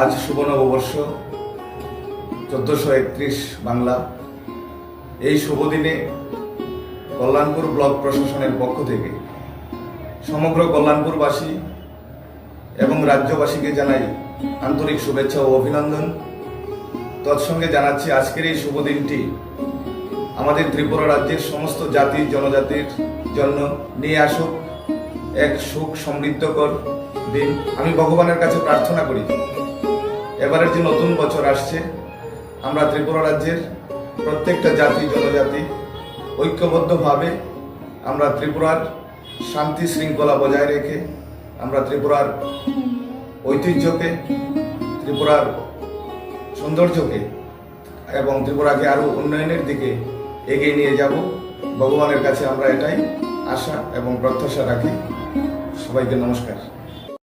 আজ শুভ নববর্ষ, চোদ্দোশো একত্রিশ বাংলা। এই শুভ দিনে কল্যাণপুর ব্লক প্রশাসনের পক্ষ থেকে সমগ্র কল্যাণপুরবাসী এবং রাজ্যবাসীকে জানাই আন্তরিক শুভেচ্ছা ও অভিনন্দন। তৎসঙ্গে জানাচ্ছি আজকের এই শুভ দিনটি আমাদের ত্রিপুরা রাজ্যের সমস্ত জাতি, জনজাতির জন্য নিয়ে আসুক, এক সুখ সমৃদ্ধকর দিন আমি ভগবানের কাছে প্রার্থনা করি। এবারের যে নতুন বছর আসছে, আমরা ত্রিপুরা রাজ্যের প্রত্যেকটা জাতি, জনজাতি ঐক্যবদ্ধভাবে আমরা ত্রিপুরার শান্তি শৃঙ্খলা বজায় রেখে আমরা ত্রিপুরার ঐতিহ্যকে, ত্রিপুরার সৌন্দর্যকে এবং ত্রিপুরাকে আরও উন্নয়নের দিকে এগিয়ে নিয়ে যাব। ভগবানের কাছে আমরা এটাই আশা এবং প্রত্যাশা রাখি। সবাইকে নমস্কার।